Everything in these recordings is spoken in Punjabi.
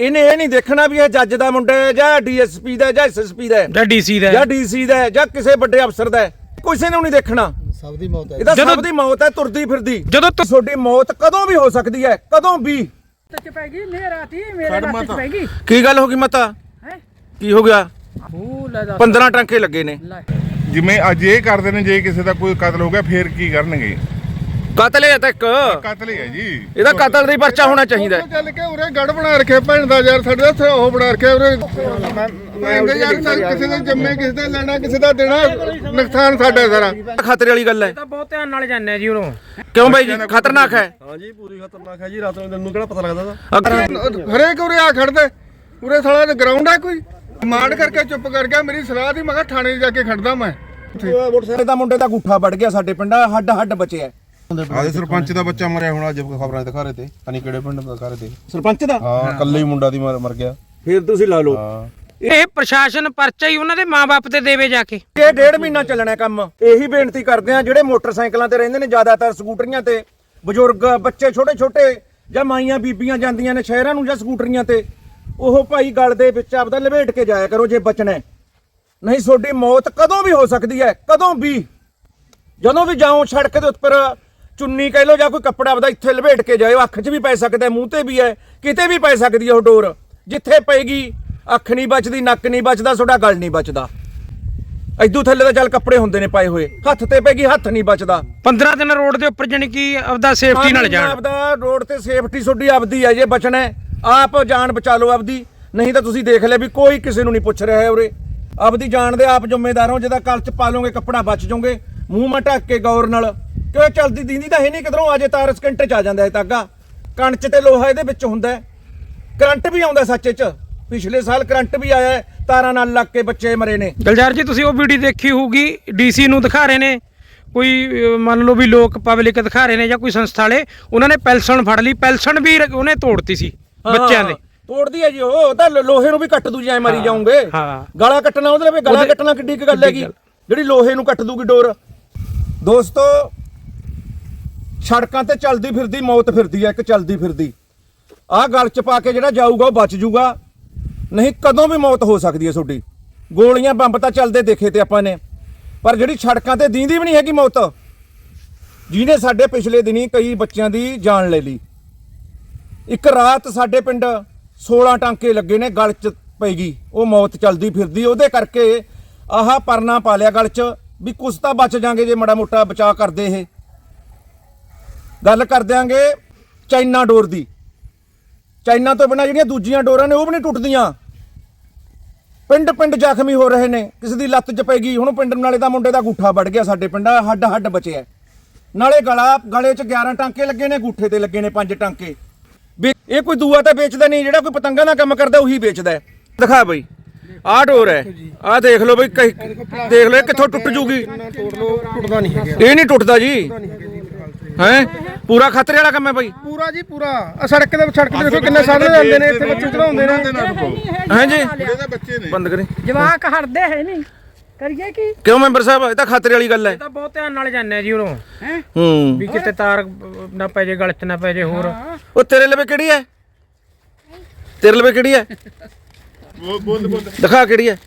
ਇਹਨੇ ਇਹ ਨਹੀਂ ਦੇਖਣਾ ਵੀ ਇਹ ਜੱਜ ਦਾ ਮੁੰਡਾ ਹੈ ਜਾਂ ਡੀਐਸਪੀ ਦਾ ਜਾਂ ਐਸਐਸਪੀ ਦਾ ਹੈ। ਜਾਂ ਡੀਸੀ ਦਾ ਜਾਂ ਡੀਸੀ ਦਾ ਹੈ ਜਾਂ ਕਿਸੇ ਵੱਡੇ ਅਫਸਰ ਦਾ ਹੈ। ਕਿਸੇ ਨੂੰ ਨਹੀਂ ਦੇਖਣਾ। ਸਭ ਦੀ ਮੌਤ ਹੈ। ਸਭ ਦੀ ਮੌਤ ਹੈ ਤੁਰਦੀ ਫਿਰਦੀ। ਜਦੋਂ ਤੁਹਾਡੀ ਮੌਤ ਕਦੋਂ ਵੀ ਹੋ ਸਕਦੀ ਹੈ ਕਦੋਂ ਵੀ। ਚ ਪੈ ਗਈ ਮੇਰਾ ਤੀ ਮੇਰੇ ਚ ਪੈ ਗਈ। ਕੀ ਗੱਲ ਹੋ ਗਈ ਮਤਾ? ਹੈ? ਕੀ ਹੋ ਗਿਆ? ਉਹ ਲੈ ਦੱਸ। 15 ਟਾਂਕੇ ਲੱਗੇ ਨੇ। ਜਿਵੇਂ ਅੱਜ ਇਹ ਕਰਦੇ ਨੇ ਜੇ ਕਿਸੇ ਦਾ ਕੋਈ ਕਤਲ ਹੋ ਗਿਆ ਫੇਰ ਕੀ ਕਰਨਗੇ? ਕਤਲ ਹੈ ਤੱਕ ਕਤਲ ਹੀ ਹੈ ਜੀ। ਇਹਦਾ ਕਤਲ ਦਾ ਹੀ ਪਰਚਾ ਹੋਣਾ ਚਾਹੀਦਾ। ਹੈ। ਚੱਲ ਕੇ ਉਰੇ ਗੜ ਬਣਾ ਰੱਖਿਆ ਭੈਣ ਦਾ ਯਾਰ ਸਾਡੇ ਉੱਥੇ ਉਹ ਬਣਾ ਰੱਖਿਆ ਉਰੇ। ਭੈਣ ਦੇ ਯਾਰ ਚੱਲ ਕਿਸੇ ਦੇ ਜੰਮੇ ਕਿਸੇ ਦਾ ਲੈਣਾ ਕਿਸੇ ਦਾ ਦੇਣਾ ਨੁਕਸਾਨ ਸਾਡਾ ਸਾਰਾ। ਖਤਰੇ ਵਾਲੀ ਗੱਲ ਹੈ। ਤਾਂ ਬਹੁਤ ਧਿਆਨ ਨਾਲ ਜਾਂਦੇ ਆ ਜੀ ਉਰੋਂ। ਕਿਉਂ ਬਾਈ ਜੀ? ਖਤਰਨਾਕ ਹੈ। ਹਾਂਜੀ ਪੂਰੀ ਖਤਰਨਾਕ ਹੈ ਜੀ ਰਾਤ ਨੂੰ ਤੈਨੂੰ ਕਿਹੜਾ ਪਤਾ ਲੱਗਦਾ ਦਾ ਅਗਰ- ਹਰੇਕ ਉਰੇ ਆ ਖੜਦੇ ਉਰੇ ਸਾਲਾ ਗਰਾਊਂਡ ਆ ਕੋਈ? ਮਾੜ ਕਰਕੇ ਚੁੱਪ ਕਰ ਗਿਆ ਮੇਰੀ ਸਲਾਹ ਦੀ ਮੈਂ ਕਿਹਾ ਥਾਣੇ ਜਾ ਕੇ ਖੜਦਾ ਮੈਂ। ਮੋਟਰਸਾਈਕਲ ਦਾ ਮੁੰਡੇ ਦਾ ਗੁੱਠਾ ਵੱਢ ਗਿਆ ਸਾਡੇ ਪਿੰਡ ਹੱਡ ਹੱਡ ਬਚਿਆ। ਹੈ। ਆਦੇ ਸਰਪੰਚ ਦਾ ਬੱਚਾ ਮਰਿਆ ਹੁਣ ਅੱਜ ਖਬਰਾਂ ਦਿਖਾ ਰਹੇ ਤੇ। ਅਨੀ ਕਿਹੜੇ ਪਿੰਡ ਦਾ ਦਿਖਾ ਰਹੇ। ਤੇ ਸਰਪੰਚ ਦਾ? ਹਾਂ ਕੱਲੇ ਹੀ ਮੁੰਡਾ ਦੀ ਮਰ ਮਰ ਗਿਆ। ਫਿਰ ਤੁਸੀਂ ਲਾ ਲਓ। ਹਾਂ। ਇਹ ਪ੍ਰਸ਼ਾਸਨ ਪਰਚਾ ਹੀ ਉਹਨਾਂ ਦੇ ਮਾਪੇ ਤੇ ਦੇਵੇ ਜਾ ਕੇ। ਇਹ ਡੇਢ ਮਹੀਨਾ ਚੱਲਣਾ ਕੰਮ। ਇਹੀ ਬੇਨਤੀ ਕਰਦੇ ਆ ਜਿਹੜੇ ਮੋਟਰਸਾਈਕਲਾਂ ਤੇ ਰਹਿੰਦੇ ਨੇ ਜ਼ਿਆਦਾਤਰ ਸਕੂਟਰੀਆਂ ਤੇ ਬਜ਼ੁਰਗ ਬੱਚੇ ਛੋਟੇ ਛੋਟੇ ਜਾਂ ਮਾਈਆਂ ਬੀਬੀਆਂ ਜਾਂਦੀਆਂ ਨੇ ਸ਼ਹਿਰਾਂ ਨੂੰ ਜਾਂ ਸਕੂਟਰੀਆਂ ਤੇ ਉਹ ਭਾਈ ਗਲ ਦੇ ਵਿੱਚ ਆਪਦਾ ਲਪੇਟ ਕੇ ਜਾਇਆ ਕਰੋ ਜੇ ਬਚਣਾ ਹੈ। ਨਹੀਂ ਤੁਹਾਡੀ ਮੌਤ ਕਦੋਂ ਵੀ ਹੋ ਸਕਦੀ ਹੈ? ਕਦੋਂ ਵੀ? ਜਦੋਂ ਵੀ ਜਾਓ ਸੜਕ ਦੇ ਉੱਪਰ ਚੁੰਨੀ ਕਹਿ ਲਓ ਜਾਂ ਕੋਈ ਕੱਪੜਾ ਆਪਦਾ ਇੱਥੇ ਲਪੇਟ ਕੇ ਜਾਇਓ ਅੱਖ 'ਚ ਵੀ ਪੈ ਸਕਦਾ ਹੈ, ਮੂੰਹ ਤੇ ਵੀ ਹੈ ਕਿਤੇ ਵੀ ਪੈ ਸਕਦੀ ਹੈ ਉਹ ਡੋਰ। ਜਿੱਥੇ ਪਏਗੀ ਅੱਖ ਨਹੀਂ ਬਚਦੀ ਨੱਕ ਨਹੀਂ ਬਚਦਾ ਤੁਹਾਡਾ ਗਲ ਨਹੀਂ ਬਚਦਾ। ਐਦੂ ਥੱਲੇ ਤਾਂ ਚੱਲ ਕੱਪੜੇ ਹੁੰਦੇ ਨੇ ਪਾਏ ਹੋਏ। ਹੱਥ ਤੇ ਪੈਗੀ ਹੱਥ ਨਹੀਂ ਬਚਦਾ। 15 ਦਿਨ ਰੋਡ ਦੇ ਉੱਪਰ ਜਾਣੀ ਕਿ ਆਪਦਾ ਸੇਫਟੀ ਨਾਲ ਜਾਣ। ਆਪਦਾ ਰੋਡ ਤੇ ਸੇਫਟੀ ਤੁਹਾਡੀ ਆਪਦੀ ਹੈ ਜੇ ਬਚਣਾ ਆਪ ਜਾਨ ਬਚਾ ਲਓ ਆਪਦੀ। ਨਹੀਂ ਤਾਂ ਤੁਸੀਂ ਦੇਖ ਲਿਆ ਵੀ ਕੋਈ ਕਿਸੇ ਨੂੰ ਨਹੀਂ ਪੁੱਛ ਰਿਹਾ ਹੈ ਉਰੇ। ਆਪਦੀ ਜਾਨ ਦੇ ਆਪ ਜ਼ਿੰਮੇਦਾਰ ਹੋ ਜਿਹਦਾ ਕਲ ਚ ਪਾ ਲਓਗੇ ਕੱਪੜਾ ਬਚ ਜਾਓਗੇ ਮੂੰਹ ਮਾ ਢੱਕ ਕੇ ਗੌਰ ਨਾਲ। ਕਿਉਂ ਇਹ ਚਲਦੀ ਦੀਂਦੀ ਤਾਂ ਹੈ ਨਹੀਂ ਕਿਧਰੋਂ ਅਜੇ ਤਾਰ ਸਕਿੰਟ ਚ ਆ ਜਾਂਦਾ ਹੈ ਤਾਗਾ ਕਣ ਚ ਤੇ ਲੋਹਾ ਇਹਦੇ ਵਿੱਚ ਹੁੰਦਾ ਕਰੰਟ ਵੀ ਆਉਂਦਾ ਸੱਚੇ ਚ। ਪਿਛਲੇ ਸਾਲ ਕਰੰਟ ਵੀ ਆਇਆ ਤਾਰਾਂ ਨਾਲ ਲੱਗ ਕੇ ਬੱਚੇ ਮਰੇ ਨੇ। ਗਲਜਾਰ ਜੀ ਤੁਸੀਂ ਉਹ ਵੀਡੀਓ ਦੇਖੀ ਹੋਊਗੀ ਡੀਸੀ ਨੂੰ ਦਿਖਾ ਰਹੇ ਨੇ। ਕੋਈ ਮੰਨ ਲਓ ਵੀ ਲੋਕ ਪਬਲਿਕ ਦਿਖਾ ਰਹੇ ਨੇ ਜਾਂ ਕੋਈ ਸੰਸਥਾ ਵਾਲੇ ਉਹਨਾਂ ਨੇ ਪੈਲਸਣ ਫੜ ਲਈ ਪੈਲਸਣ ਵੀ ਉਹਨੇ ਤੋੜਤੀ ਸੀ ਬੱਚਿਆਂ ਦੇ। ਤੋੜਦੀ ਹੈ ਜੀ ਉਹ ਤਾਂ ਲੋਹੇ ਨੂੰ ਵੀ ਕੱਟ ਦੂ ਜੇ ਐ ਮਰੀ ਜਾਉਂਗੇ ਹਾਂ। ਗਲਾ ਕੱਟਣਾ ਉਹਦੇ ਲਈ ਗਲਾ ਕੱਟਣਾ ਕਿੱਡੀ ਕੁ ਗੱਲ ਹੈਗੀ। ਜਿਹੜੀ ਲੋਹੇ ਨੂੰ ਕੱਟ ਦੂਗੀ ਡੋਰ। ਦੋਸਤੋ ਸੜਕਾਂ ਤੇ ਚੱਲਦੀ ਫਿਰਦੀ, ਮੌਤ ਫਿਰਦੀ ਹੈ ਇੱਕ ਚੱਲਦੀ ਫਿਰਦੀ। ਆਹ ਗਲ ਚ ਪਾ ਕੇ ਜਿਹੜਾ ਜਾਊਗਾ ਉਹ ਬਚ ਜੂਗਾ। ਨਹੀਂ, ਕਦੋਂ ਵੀ ਮੌਤ ਹੋ ਸਕਦੀ ਹੈ ਤੁਹਾਡੀ। ਗੋਲੀਆਂ ਬੰਬ ਤਾਂ ਚੱਲਦੇ ਦੇਖੇ ਤੇ ਆਪਾਂ ਨੇ। ਪਰ ਜਿਹੜੀ ਸੜਕਾਂ ਤੇ ਦੀਂਦੀ ਵੀ ਨਹੀਂ ਹੈਗੀ ਮੌਤ, ਜਿਹਨੇ ਸਾਡੇ ਪਿਛਲੇ ਦਿਨੀ ਕਈ ਬੱਚਿਆਂ ਦੀ ਜਾਨ ਲੈ ਲਈ। ਇੱਕ ਰਾਤ ਸਾਡੇ ਪਿੰਡ 16 ਟਾਂਕੇ ਲੱਗੇ ਨੇ ਗਲ ਚ ਪਈ ਗਈ। ਉਹ ਮੌਤ ਚਲਦੀ ਫਿਰਦੀ, ਉਹਦੇ ਕਰਕੇ ਆਹ ਪਰਨਾ ਪਾ ਲਿਆ ਗਲ ਚ ਵੀ ਕੁਛ ਤਾਂ ਬਚ ਜਾਾਂਗੇ ਜੇ ਮੜਾ ਮੋਟਾ ਬਚਾਅ ਕਰਦੇ ਇਹ। ਗੱਲ ਕਰ ਦਿਆਂਗੇ ਚਾਈਨਾ ਡੋਰ ਦੀ। ਚਾਈਨਾ ਤੋਂ ਬਿਨਾ ਜਿਹੜੀਆਂ ਦੂਜੀਆਂ ਡੋਰਾਂ ਨੇ ਉਹ ਵੀ ਨਹੀਂ ਟੁੱਟਦੀਆਂ। ਪਿੰਡ ਪਿੰਡ ਜ਼ਖਮੀ ਹੋ ਰਹੇ ਨੇ। ਕਿਸੇ ਦੀ ਲੱਤ 'ਚ ਪੈ ਗਈ। ਹੁਣ ਪਿੰਡ ਨਾਲੇ ਦਾ ਮੁੰਡੇ ਦਾ ਗੂਠਾ ਵੱਢ ਗਿਆ ਸਾਡੇ ਪਿੰਡ। ਹੱਡ ਹੱਡ ਬਚਿਆ ਨਾਲੇ ਗਲਾ ਗਲੇ 'ਚ 11 ਟਾਂਕੇ ਲੱਗੇ ਨੇ ਗੂਠੇ ਤੇ ਲੱਗੇ ਨੇ 5 ਟਾਂਕੇ। ਵੀ ਇਹ ਕੋਈ ਦੂਆ ਤਾਂ ਵੇਚਦਾ ਨਹੀਂ ਜਿਹੜਾ ਕੋਈ ਪਤੰਗਾਂ ਦਾ ਕੰਮ ਕਰਦਾ ਉਹੀ ਵੇਚਦਾ। ਦਿਖਾ ਬਈ। ਆਹ ਡੋਰ ਹੈ। ਆਹ ਦੇਖ ਲਓ ਬਈ ਦੇਖ ਲਓ ਕਿੱਥੋਂ ਟੁੱਟ ਜੂਗੀ? ਇਹ ਨਹੀਂ ਟੁੱਟਦਾ ਜੀ। ਹੈ? ਪੂਰਾ ਖਤਰੇ ਵਾਲਾ ਕੰਮ ਹੈ ਬਈ? ਪੂਰਾ ਜੀ ਪੂਰਾ। ਆ ਸੜਕ ਦੇ ਸੜਕ ਤੇ ਦੇਖੋ ਕਿੰਨੇ ਸਾਹਮਣੇ ਜਾਂਦੇ ਨੇ ਇੱਥੇ ਬੱਚੇ ਚੜਾਉਂਦੇ ਨੇ। ਹੈ ਜੀ? ਇਹਦੇ ਬੱਚੇ ਨੇ। ਬੰਦ ਕਰੀ। ਜਵਾਕ ਹਟਦੇ ਹੈ ਨਹੀਂ। ਕਰੀਏ ਕੀ? ਕਿਉਂ ਮੈਂਬਰ ਸਾਹਿਬ? ਇਹ ਤਾਂ ਖਤਰੇ ਵਾਲੀ ਗੱਲ ਹੈ। ਇਹ ਤਾਂ ਬਹੁਤ ਧਿਆਨ ਨਾਲ ਜਾਂਦੇ ਆ ਜੀ ਉਰੋਂ। ਹੈ। ਹੂੰ ਵੀ ਕਿਤੇ ਤਾਰ ਨਾ ਪੈ ਜੇ ਗਲ ਚ ਨਾ ਪੈ ਜੇ ਹੋਰ। ਉਹ ਤੇਰੇ ਲਵੇ ਕਿਹੜੀ ਹੈ? ਤੇਰੇ ਲਵੇ ਕਿਹੜੀ ਹੈ? ਬੋਲ ਬੋਲ। ਦਿਖਾ ਕਿਹੜੀ ਹੈ?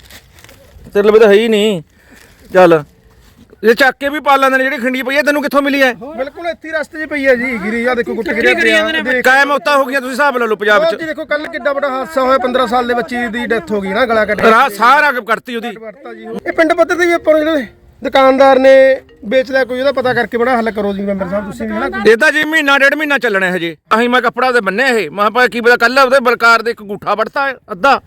ਤੇਰੇ ਲਵੇ ਤਾਂ ਹੈ ਹੀ ਨਹੀਂ। ਚੱਲ। ਇਹ ਚੱਕ ਕੇ ਵੀ ਪਾ ਲੈਂਦੇ ਨੇ ਜਿਹੜੀ ਖੰਡੀ ਪਈ ਹੈ ਤੈਨੂੰ ਕਿੱਥੋਂ ਮਿਲੀ ਹੈ? ਬਿਲਕੁਲ ਇੱਥੇ ਹੀ ਰਸਤੇ 'ਚ ਪਈ ਹੈ ਜੀ ਗਿਰੀ ਆ ਦੇਖੋ ਗੁੱਟ ਗਿਰਿਆ ਪਿਆ ਕਾਇਮ ਮੌਤਾਂ ਹੋ ਗਈਆਂ ਤੁਸੀਂ ਹਿਸਾਬ ਲਾ ਲਓ ਪੰਜਾਬ 'ਚ ਜੀ ਦੇਖੋ ਕੱਲ ਕਿੱਡਾ ਵੱਡਾ ਹਾਦਸਾ ਹੋਇਆ 15 ਸਾਲ ਦੇ ਬੱਚੇ ਦੀ ਡੈਥ ਹੋ ਗਈ ਨਾ ਗਲਾ ਕੱਟ ਰਾਹ ਸਾਰਾ ਕਰਤੀ ਉਹਦੀ। ਜੀ ਇਹ ਪਿੰਡ ਪੱਧਰ ਤੇ ਵੀ ਆਪਾਂ ਜਿਹੜੇ ਦੁਕਾਨਦਾਰ ਨੇ ਵੇਚਦਾ ਕੋਈ ਉਹਦਾ ਪਤਾ ਕਰਕੇ ਬੜਾ ਹੱਲ ਕਰੋ ਜੀ ਮੈਂਬਰ ਸਾਹਿਬ ਤੁਸੀਂ ਵੀ ਹਨਾ। ਇਹ ਤਾਂ ਜੀ ਮਹੀਨਾ ਡੇਢ ਮਹੀਨਾ ਚੱਲਣਾ ਹੈ ਹਜੇ। ਅਸੀਂ ਮੈਂ ਕੱਪੜਾ ਤੇ ਬੰਨਿਆ ਇਹ। ਮਾਂ ਕੀ ਪਤਾ ਕੱਲ ਉਹਦੇ ਬਲਕਾਰ ਦੇ ਇੱਕ ਗੂਠਾ ਵੜਤਾ ਅੱਧਾ।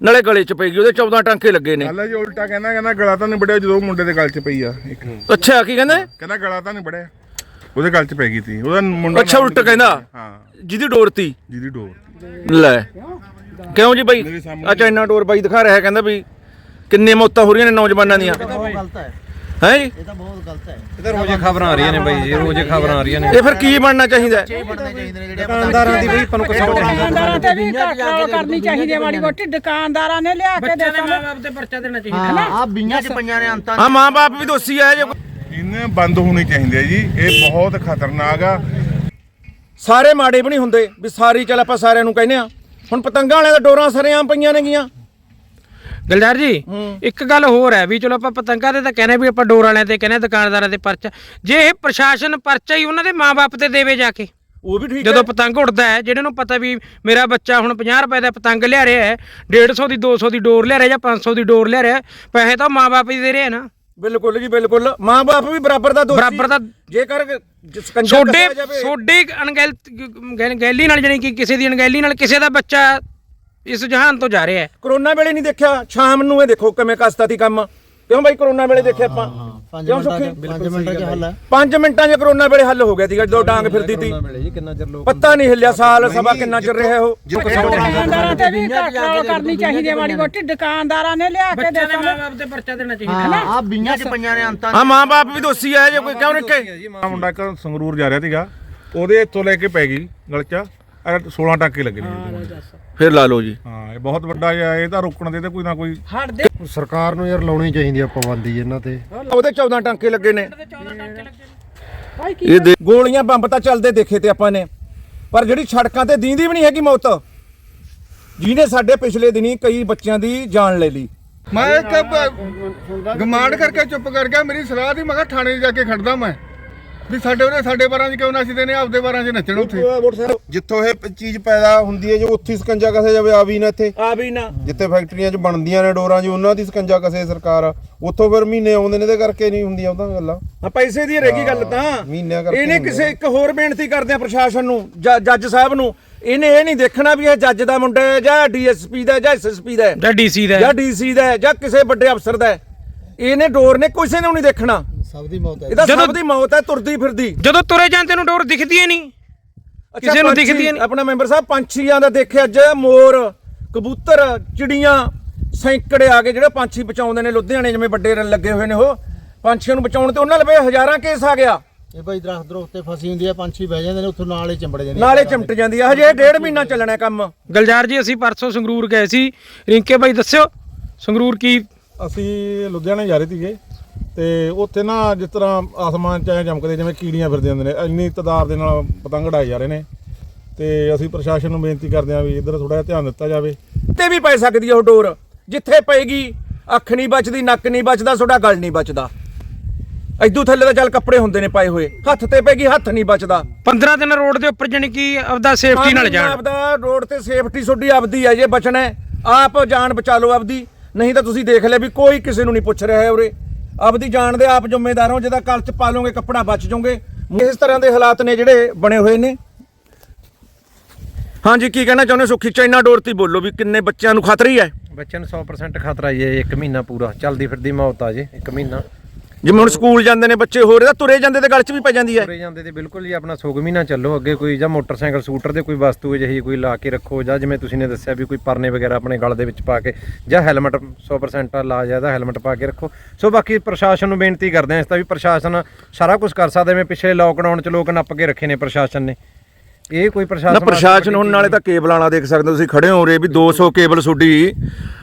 ਨਾਲੇ ਗਲੇ 'ਚ ਪਈ ਗਈ ਉਹਦੇ 14 ਟਾਂਕੇ ਲੱਗੇ ਨੇ। ਹਾਲੇ ਜੀ ਉਲਟਾ ਕਹਿੰਦਾ ਕਹਿੰਦਾ ਗਲਾ ਤਾਂ ਨਹੀਂ ਬੜਿਆ ਜਦੋਂ ਮੁੰਡੇ ਦੇ ਗਲ 'ਚ ਪਈ ਆ ਇੱਕ। ਅੱਛਾ ਕੀ ਕਹਿੰਦੇ? ਕਹਿੰਦਾ ਗਲਾ ਤਾਂ ਨਹੀਂ ਬੜਿਆ ਉਹਦੇ ਗਲ 'ਚ ਪੈ ਗਈ ਸੀ। ਉਹਦਾ ਮੁੰਡਾ ਅੱਛਾ ਉਲਟ ਕਹਿੰਦਾ? ਹਾਂ। ਜਿਹਦੀ ਡੋਰ ਤੀ? ਜਿਹਦੀ ਡੋਰ ਲੈ ਕਿਉਂ ਜੀ ਬਾਈ? ਆ ਚਾਈਨਾ ਡੋਰ ਬਾਈ ਦਿਖਾ ਰਿਹਾ ਕਹਿੰਦਾ ਵੀ ਕਿੰਨੇ ਮੌਤਾਂ ਹੋ ਰਹੀਆਂ ਨੇ ਨੌਜਵਾਨਾਂ ਦੀਆਂ। ਗਲਤ ਹੈ ਹੈ ਜੀ? ਇਹ ਤਾਂ ਬਹੁਤ ਗਲਤ ਹੈ। ਇਹ ਤਾਂ ਰੋਜ਼ੇ ਖਬਰਾਂ ਆ ਰਹੀਆਂ ਨੇ ਬਾਈ ਜੀ ਰੋਜ਼ੇ ਖਬਰਾਂ ਆ ਰਹੀਆਂ ਨੇ। ਇਹ ਫਿਰ ਕੀ ਬਣਨਾ ਚਾਹੀਦਾ? ਹੈ? ਪੜਨੇ ਚਾਹੀਦੇ ਨੇ ਜਿਹੜੇ ਦੁਕਾਨਦਾਰਾਂ ਦੀ ਬਈ ਆਪਾਂ ਨੂੰ ਕਸਮ ਦੁਕਾਨਦਾਰਾਂ ਤੇ ਵੀ ਕੰਟਰੋਲ ਕਰਨੀ ਚਾਹੀਦੀ ਹੈ ਮਾੜੀ ਮੋਟੀ। ਦੁਕਾਨਦਾਰਾਂ ਨੇ ਲਿਆ ਕੇ ਦੇ ਦੇਣਾ ਮਾਪੇ ਤੇ ਪਰਚਾ ਦੇਣਾ ਚਾਹੀਦਾ। ਆ ਬੀਆਂ 'ਚ ਪਈਆਂ ਨੇ ਅੰਤਾਂ। ਹਾਂ ਮਾਂ-ਬਾਪ ਵੀ ਦੋਸ਼ੀ ਹੈ ਜੇ ਇਹਨੇ ਬੰਦ ਹੋਣੀ ਚਾਹੀਦੀ ਹੈ ਜੀ ਇਹ ਬਹੁਤ ਖਤਰਨਾਕ ਆ। ਸਾਰੇ ਮਾੜੇ ਵੀ ਨਹੀਂ ਹੁੰਦੇ ਵੀ ਸਾਰੀ ਚੱਲ ਆਪਾਂ ਸਾਰਿਆਂ ਨੂੰ ਕਹਿੰਦੇ ਆ। ਹੁਣ ਪਤੰਗਾਂ ਵਾਲਿਆਂ ਦਾ ਡੋਰਾਂ ਸਰਿਆਂ ਪਈਆਂ ਨੇਗੀਆਂ। ਗਲਦਾਰ ਜੀ ਇੱਕ ਗੱਲ ਹੋਰ ਹੈ ਵੀ ਚਲੋ ਆਪਾਂ ਪਤੰਗਾਂ ਤੇ ਤਾਂ ਕਹਿੰਦੇ ਵੀ ਆਪਾਂ ਡੋਰ ਵਾਲਿਆਂ ਤੇ ਕਹਿੰਦੇ ਦੁਕਾਨਦਾਰਾਂ ਤੇ ਪਰਚਾ। ਜੇ ਇਹ ਪ੍ਰਸ਼ਾਸਨ ਪਰਚਾ ਹੀ ਉਹਨਾਂ ਦੇ ਮਾਪੇ ਤੇ ਦੇਵੇ ਜਾ ਕੇ ਉਹ ਵੀ ਠੀਕ ਜਦੋਂ ਪਤੰਗ ਉੱਡਦਾ ਹੈ ਜਿਹੜੇ ਨੂੰ ਪਤਾ ਵੀ ਮੇਰਾ ਬੱਚਾ ਹੁਣ 50 ਰੁਪਏ ਦਾ ਪਤੰਗ ਲਿਆ ਰਿਹਾ ਹੈ 150 ਦੀ 200 ਦੀ ਡੋਰ ਲਿਆ ਰਿਹਾ ਜਾਂ 500 ਦੀ ਡੋਰ ਲਿਆ ਰਿਹਾ ਪੈਸੇ ਤਾਂ ਮਾਪੇ ਹੀ ਦੇ ਰਹੇ ਨਾ। ਬਿਲਕੁਲ ਜੀ ਬਿਲਕੁਲ। ਮਾਂ-ਬਾਪ ਵੀ ਬਰਾਬਰ ਦਾ ਦੋਸ਼ੀ। ਬਰਾਬਰ ਦਾ- ਜੇਕਰ ਛੋਡੇ ਛੋਡੇ ਅਣਗਹਿਲ ਨਾਲ ਜਾਣੀ ਕਿ ਕਿਸੇ ਦੀ ਅਣਗਹਿਲੀ ਨਾਲ ਕਿਸੇ ਦਾ ਬੱਚਾ ਇਸ ਜਹਾਨ ਤੋਂ ਜਾ ਰਿਹਾ ਹੈ ਕਰੋਨਾ ਵੇਲੇ ਨਹੀਂ ਦੇਖਿਆ ਸ਼ਾਮ ਨੂੰ ਇਹ ਦੇਖੋ ਕਿਵੇਂ ਕਸਤਾ ਸੀ ਕੰਮ। ਕਿਉਂ ਬਾਈ ਕਰੋਨਾ ਵੇਲੇ ਦੇਖਿਆ ਆਪਾਂ? ਕਿਉਂ ਸੁੱਖੀ? 5 ਮਿੰਟਾਂ 'ਚ ਹੱਲ 5 ਮਿੰਟਾਂ 'ਚ ਕਰੋਨਾ ਵੇਲੇ ਹੱਲ ਹੋ ਗਿਆ ਸੀਗਾ ਜਦੋਂ ਡਾਂਗ ਫਿਰਦੀ ਸੀ। ਜੀ ਕਿੰਨਾ ਚਿਰ ਲੋਕ ਪੱਤਾ ਨਹੀਂ ਹਿੱਲਿਆ ਸਾਲ ਸਵਾ ਕਿੰਨਾ ਚਿਰ ਰਿਹਾ ਉਹ। ਦੁਕਾਨਦਾਰਾਂ ਤੇ ਵੀ ਘੱਟ ਕਰਨੀ ਚਾਹੀਦੀ ਹੈ ਮਾੜੀ ਮੋਟੀ ਦੁਕਾਨਦਾਰਾਂ ਨੇ ਲਿਆ ਕੇ ਬੱਚਿਆਂ ਦੇ ਦੇਣਾ ਮਾਪੇ ਤੇ ਪਰਚਾ ਦੇਣਾ ਚਾਹੀਦਾ। ਆ ਬੀਆਂ ਚ ਪਈਆਂ ਨੇ ਅੰਤਾਂ ਹਾਂ ਮਾਂ-ਬਾਪ ਵੀ ਦੋਸ਼ੀ ਹੈ ਜੇ ਕੋਈ ਕਿਉਂ ਨਿੱਕੇ? ਆ ਮੁੰਡਾ ਇੱਕ ਸੰਗਰੂਰ ਜਾ ਰਿਹਾ ਸੀਗਾ ਉਹਦੇ ਇੱਥੋਂ ਲੈ ਕੇ ਪੈ ਗਈ ਗਲਚਾ। 16 ਟਾਂਕੇ ਲੱਗੇ ਨੇ। ਫਿਰ ਲਾ ਲਓ ਜੀ। ਹਾਂ ਇਹ ਬਹੁਤ ਵੱਡਾ ਜਿਹਾ ਇਹ ਤਾਂ ਰੋਕਣ ਦੇ ਤੇ ਕੋਈ ਨਾ ਕੋਈ ਹਟ ਦੇ ਸਰਕਾਰ ਨੂੰ ਯਾਰ ਲਾਉਣੀ ਚਾਹੀਦੀ ਆ ਪਾਬੰਦੀ ਇਹਨਾਂ ਤੇ। ਉਹਦੇ 14 ਟਾਂਕੇ ਲੱਗੇ ਨੇ। ਭਾਈ ਕੀ ਇਹ ਦੇ ਗੋਲੀਆਂ ਬੰਬ ਤਾਂ ਚੱਲਦੇ ਦੇਖੇ ਤੇ ਆਪਾਂ ਨੇ। ਪਰ ਜਿਹੜੀ ਸੜਕਾਂ ਤੇ ਦੀਂਦੀ ਵੀ ਨਹੀਂ ਹੈਗੀ ਮੌਤ ਜਿਹਨੇ ਸਾਡੇ ਪਿਛਲੇ ਦਿਨੀ ਕਈ ਬੱਚਿਆਂ ਦੀ ਜਾਨ ਲੈ ਲਈ। ਮੈਂ ਇੱਕ ਗਮਾਂਡ ਕਰਕੇ ਚੁੱਪ ਕਰ ਗਿਆ ਮੇਰੀ ਸਲਾਹ ਦੀ ਮੈਂ ਕਿਹਾ ਥਾਣੇ ਜਾ ਕੇ ਖੜਦਾ ਮੈਂ। ਵੀ ਸਾਡੇ ਉਹਨੇ ਸਾਡੇ ਬਾਰਾਂ 'ਚ ਕਿਉਂ ਨੱਚਦੇ ਨੇ ਆਪਦੇ ਬਾਰਾਂ 'ਚ ਨੱਚਣ ਉੱਥੇ। ਜਿੱਥੋਂ ਇਹ ਚੀਜ਼ ਪੈਦਾ ਹੁੰਦੀ ਹੈ ਜੋ ਉੱਥੇ ਹੀ ਸਕੰਜਾ ਕਸੇ ਜਾਵੇ ਆ ਵੀ ਨਾ ਇੱਥੇ। ਆ ਵੀ ਨਾ। ਜਿੱਥੇ ਫੈਕਟਰੀਆਂ 'ਚ ਬਣਦੀਆਂ ਨੇ ਡੋਰਾਂ 'ਚ ਉਹਨਾਂ ਦੀ ਸਕੰਜਾ ਕਸੇ ਸਰਕਾਰ। ਉੱਥੋਂ ਫਿਰ ਮਹੀਨੇ ਆਉਂਦੇ ਨੇ ਇਹਦੇ ਕਰਕੇ ਨਹੀਂ ਹੁੰਦੀਆਂ ਉਹਦਾ ਗੱਲਾਂ। ਆ ਪੈਸੇ ਦੀ ਰਹਿ ਗਈ ਗੱਲ ਤਾਂ। ਮਹੀਨਿਆਂ ਕਰਕੇ ਇਹਨੇ। ਕਿਸੇ ਇੱਕ ਹੋਰ ਬੇਨਤੀ ਕਰਦੇ ਆ ਪ੍ਰਸ਼ਾਸਨ ਨੂੰ ਜੱਜ ਸਾਹਿਬ ਨੂੰ। ਇਹਨੇ ਇਹ ਨਹੀਂ ਦੇਖਣਾ ਵੀ ਇਹ ਜੱਜ ਦਾ ਮੁੰਡਾ ਹੈ ਜਾਂ ਡੀਐਸਪੀ ਦਾ ਜਾਂ ਐਸਐਸਪੀ ਦਾ ਹੈ, ਜਾਂ ਡੀਸੀ ਦਾ ਜਾਂ ਡੀਸੀ ਦਾ ਹੈ, ਜਾਂ ਕਿਸੇ ਵੱਡੇ ਅਫਸਰ ਦਾ ਹੈ। ਇਹਨੇ ਡੋਰ ਨੇ ਕਿਸੇ ਨੂੰ ਨਹੀਂ ਦੇਖਣਾ। ਸਭ ਦੀ ਮੌਤ ਇਹਦਾ ਜਦੋਂ- ਸਭ ਦੀ ਮੌਤ ਹੈ ਤੁਰਦੀ ਫਿਰਦੀ। ਜਦੋਂ ਤੁਰੇ ਜਾਂਦੇ ਨੂੰ ਡੋਰ ਦਿਖਦੀ ਹੀ ਨਹੀਂ ਅੱਛਾ, ਕਿਸੇ ਨੂੰ ਪੰਛੀ, ਦਿਖਦੀ ਨਹੀਂ। ਆਪਣਾ ਮੈਂਬਰ ਸਾਹਿਬ ਪੰਛੀਆਂ ਦਾ ਦੇਖਿਆ ਅੱਜ ਮੋਰ ਕਬੂਤਰ ਚਿੜੀਆਂ ਸੈਂਕੜੇ ਆ ਗਏ ਜਿਹੜੇ ਪੰਛੀ ਬਚਾਉਂਦੇ ਨੇ ਲੁਧਿਆਣੇ ਜਿਵੇਂ ਵੱਡੇ ਰਨ ਲੱਗੇ ਹੋਏ ਨੇ ਉਹ। ਪੰਛੀਆਂ ਨੂੰ ਬਚਾਉਣ ਤੇ ਉਹਨਾਂ ਲਵੇ ਹਜ਼ਾਰਾਂ ਕੇਸ ਆ ਗਿਆ। ਇਹ ਭਾਈ ਦਰਖਤ ਦਰਖਤ ਤੇ ਫਸੀ ਹੁੰਦੀ ਆ ਪੰਛੀ ਬਹਿ ਜਾਂਦੇ ਨੇ ਉੱਥੋਂ ਨਾਲ ਹੀ ਚੰਬੜ ਜਾਂਦੇ ਨਾਲੇ ਚਮਟ ਜਾਂਦੀ ਆ। ਹਜੇ ਡੇਢ ਮਹੀਨਾ ਚੱਲਣਾ ਕੰਮ। ਗਲਜਾਰ ਜੀ ਅਸੀਂ ਪਰਸੋਂ ਸੰਗਰੂਰ ਗਏ ਸੀ। ਰਿੰਕੇ ਭਾਈ ਦੱਸਿਓ ਸੰਗਰੂਰ ਕੀ ਅਸੀਂ ਲੁਧਿਆਣੇ ਜਾ ਰਹੇ ਸੀਗੇ। ਤੇ ਉੱਥੇ ਨਾ ਜਿਸ ਤਰ੍ਹਾਂ ਆਸਮਾਨ 'ਚ ਐਂ ਚਮਕਦੇ ਜਿਵੇਂ ਕੀੜੀਆਂ ਫਿਰਦੇ ਹੁੰਦੇ ਨੇ ਇੰਨੀ ਤਦਾਰ ਦੇ ਨਾਲ ਪਤੰਗ ਉਡਾਏ ਜਾ ਰਹੇ ਨੇ। ਤੇ ਅਸੀਂ ਪ੍ਰਸ਼ਾਸਨ ਨੂੰ ਬੇਨਤੀ ਕਰਦੇ ਹਾਂ ਵੀ ਇੱਧਰ ਥੋੜਾ ਜਿਹਾ ਧਿਆਨ ਦਿੱਤਾ ਜਾਵੇ। ਤੇ ਵੀ ਪੈ ਸਕਦੀ ਆ ਉਹ ਡੋਰ ਜਿੱਥੇ ਪਏਗੀ ਅੱਖ ਨਹੀਂ ਬਚਦੀ ਨੱਕ ਨਹੀਂ ਬਚਦਾ ਤੁਹਾਡਾ ਗਲ ਨਹੀਂ ਬਚਦਾ। ਐਦੂ ਥੱਲੇ ਤਾਂ ਚੱਲ ਕੱਪੜੇ ਹੁੰਦੇ ਨੇ ਪਾਏ ਹੋਏ ਹੱਥ ਤੇ ਪੈਗੀ ਹੱਥ ਨਹੀਂ ਬਚਦਾ। 15 ਦਿਨ ਰੋਡ ਦੇ ਉੱਪਰ ਜਾਣੀ ਕਿ ਆਪਦਾ ਸੇਫਟੀ ਨਾਲ ਜਾਣ। ਆਪਦਾ ਰੋਡ ਤੇ ਸੇਫਟੀ ਤੁਹਾਡੀ ਆਪਦੀ ਹੈ ਜੇ ਬਚਣਾ ਹੈ। ਆਪ ਜਾਨ ਬਚਾ ਲਓ ਆਪਦੀ ਨਹੀਂ ਤਾਂ ਤੁਸੀਂ ਦੇਖ ਲਿਆ ਵੀ ਕੋਈ ਕਿਸੇ ਨੂੰ ਨਹੀਂ ਪੁੱਛ ਰਿਹਾ ਹੈ ਉਰੇ। ਆਪਦੀ ਜਾਨ ਦੇ ਆਪ ਜ਼ਿੰਮੇਦਾਰ ਹੋ, ਜਿਹਦਾ ਕਲ ਚ ਪਾ ਲਓਗੇ, ਕੱਪੜਾ ਬਚ ਜਾਓਗੇ। ਇਸ ਤਰ੍ਹਾਂ ਦੇ ਹਾਲਾਤ ਨੇ ਜਿਹੜੇ ਬਣੇ ਹੋਏ ਨੇ। ਹਾਂਜੀ, ਕੀ ਕਹਿਣਾ ਚਾਹੁੰਦੇ ਸੁਖੀ? ਚਾਈਨਾ ਡੋਰ ਤੇ ਬੋਲੋ ਵੀ ਕਿੰਨੇ ਬੱਚਿਆਂ ਨੂੰ ਖਤਰਾ ਹੀ ਹੈ। ਬੱਚਿਆਂ ਨੂੰ 100% ਖਤਰਾ ਹੀ ਹੈ, ਇੱਕ ਮਹੀਨਾ ਪੂਰਾ। ਚੱਲਦੀ ਫਿਰਦੀ ਮੌਤ ਆ ਜੇ, ਇੱਕ ਮਹੀਨਾ। ਜਿਵੇਂ ਹੁਣ ਸਕੂਲ ਜਾਂਦੇ ਨੇ ਬੱਚੇ ਹੋਰ ਰਹੇ ਤਾਂ ਤੁਰੇ ਜਾਂਦੇ ਤੇ ਗਲ ਚ ਵੀ ਪੈ ਜਾਂਦੀ ਹੈ। ਤੁਰੇ ਜਾਂਦੇ ਤੇ ਬਿਲਕੁਲ ਜੀ, ਆਪਣਾ ਸੋਗ ਮਹੀਨਾ ਚੱਲੋ ਅੱਗੇ ਕੋਈ, ਜਾਂ ਮੋਟਰਸਾਈਕਲ, ਸਕੂਟਰ ਦੇ ਕੋਈ ਵਸਤੂ ਅਜਿਹੀ ਕੋਈ ਲਾ ਕੇ ਰੱਖੋ, ਜਾਂ ਜਿਵੇਂ ਤੁਸੀਂ ਨੇ ਦੱਸਿਆ ਵੀ ਕੋਈ ਪਰਨੇ ਵਗੈਰਾ ਆਪਣੇ ਗਲ ਦੇ ਵਿੱਚ ਪਾ ਕੇ, ਜਾਂ ਹੈਲਮਟ 100% ਲਾ ਜਾਂਦਾ ਹੈਲਮਟ ਪਾ ਕੇ ਰੱਖੋ। ਸੋ ਬਾਕੀ ਪ੍ਰਸ਼ਾਸਨ ਨੂੰ ਬੇਨਤੀ ਕਰਦੇ ਹਾਂ ਇਸ ਤਾਂ ਵੀ ਪ੍ਰਸ਼ਾਸਨ ਸਾਰਾ ਕੁਝ ਕਰ ਸਕਦਾ, ਜਿਵੇਂ ਪਿਛਲੇ ਲੋਕਡਾਊਨ 'ਚ ਲੋਕ ਨੱਪ ਕੇ ਰੱਖੇ ਨੇ ਪ੍ਰਸ਼ਾਸਨ ਨੇ। ਇਹ ਕੋਈ ਪ੍ਰਸ਼ਾਸਨ ਨਾ ਪ੍ਰਸ਼ਾਸਨ ਹੁਣ ਨਾਲੇ ਤਾਂ ਕੇਬਲ ਵਾਲਾ ਦੇਖ ਸਕਦੇ ਹੋ ਤੁਸੀਂ ਖੜੇ ਹੋ ਰੇ ਵੀ 200 ਕੇਬਲ ਤੁਹਾਡੀ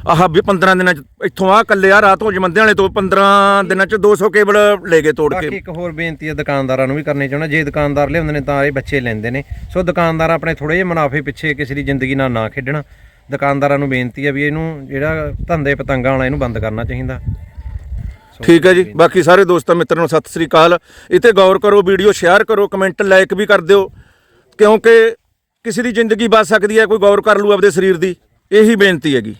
ਆਹ ਵੀ 15 ਦਿਨਾਂ ਚ ਇੱਥੋਂ ਆ ਕੱਲੇ ਆ ਰਾਤ ਹੋ ਜਮੰਦੇ ਵਾਲੇ ਤੋਂ 15 ਦਿਨਾਂ ਚ 200 ਕੇਬਲ ਲੈ ਗਏ ਤੋੜ ਬਾਕੀ ਕੇ ਇੱਕ ਹੋਰ ਬੇਨਤੀ ਹੈ ਦੁਕਾਨਦਾਰਾਂ ਨੂੰ ਵੀ ਕਰਨੀ ਚਾਹੁੰਦਾ ਜੇ ਦੁਕਾਨਦਾਰ ਲਿਆਉਂਦੇ ਨੇ ਤਾਂ ਇਹ ਬੱਚੇ ਲੈਂਦੇ ਨੇ। ਸੋ ਦੁਕਾਨਦਾਰ ਆਪਣੇ ਥੋੜੇ ਜਿਹੇ ਮੁਨਾਫੇ ਪਿੱਛੇ ਕਿਸੇ ਦੀ ਜ਼ਿੰਦਗੀ ਨਾਲ ਨਾ ਖੇਡਣਾ। ਦੁਕਾਨਦਾਰਾਂ ਨੂੰ ਬੇਨਤੀ ਹੈ ਵੀ ਇਹਨੂੰ ਜਿਹੜਾ ਧੰਦੇ ਪਤੰਗਾਂ ਵਾਲਾ ਇਹਨੂੰ ਬੰਦ ਕਰਨਾ ਚਾਹੀਦਾ। ਠੀਕ ਹੈ ਜੀ ਬਾਕੀ ਸਾਰੇ ਦੋਸਤਾਂ ਮਿੱਤਰਾਂ ਨੂੰ ਸਤਿ ਸ੍ਰੀ ਅਕਾਲ। ਇਤੇ ਗੌਰ ਕਰੋ ਵੀਡੀਓ ਸ਼ੇਅਰ ਕਰੋ ਕਮੈਂਟ ਲਾਈਕ ਵੀ ਕਰ ਦਿਓ। ਕਿਉਂਕਿ ਕਿਸੇ ਦੀ ਜ਼ਿੰਦਗੀ ਬਚ ਸਕਦੀ ਹੈ, ਕੋਈ ਗੌਰ ਕਰ ਲੂ ਆਪਦੇ ਸਰੀਰ ਦੀ, ਇਹੀ ਬੇਨਤੀ ਹੈਗੀ।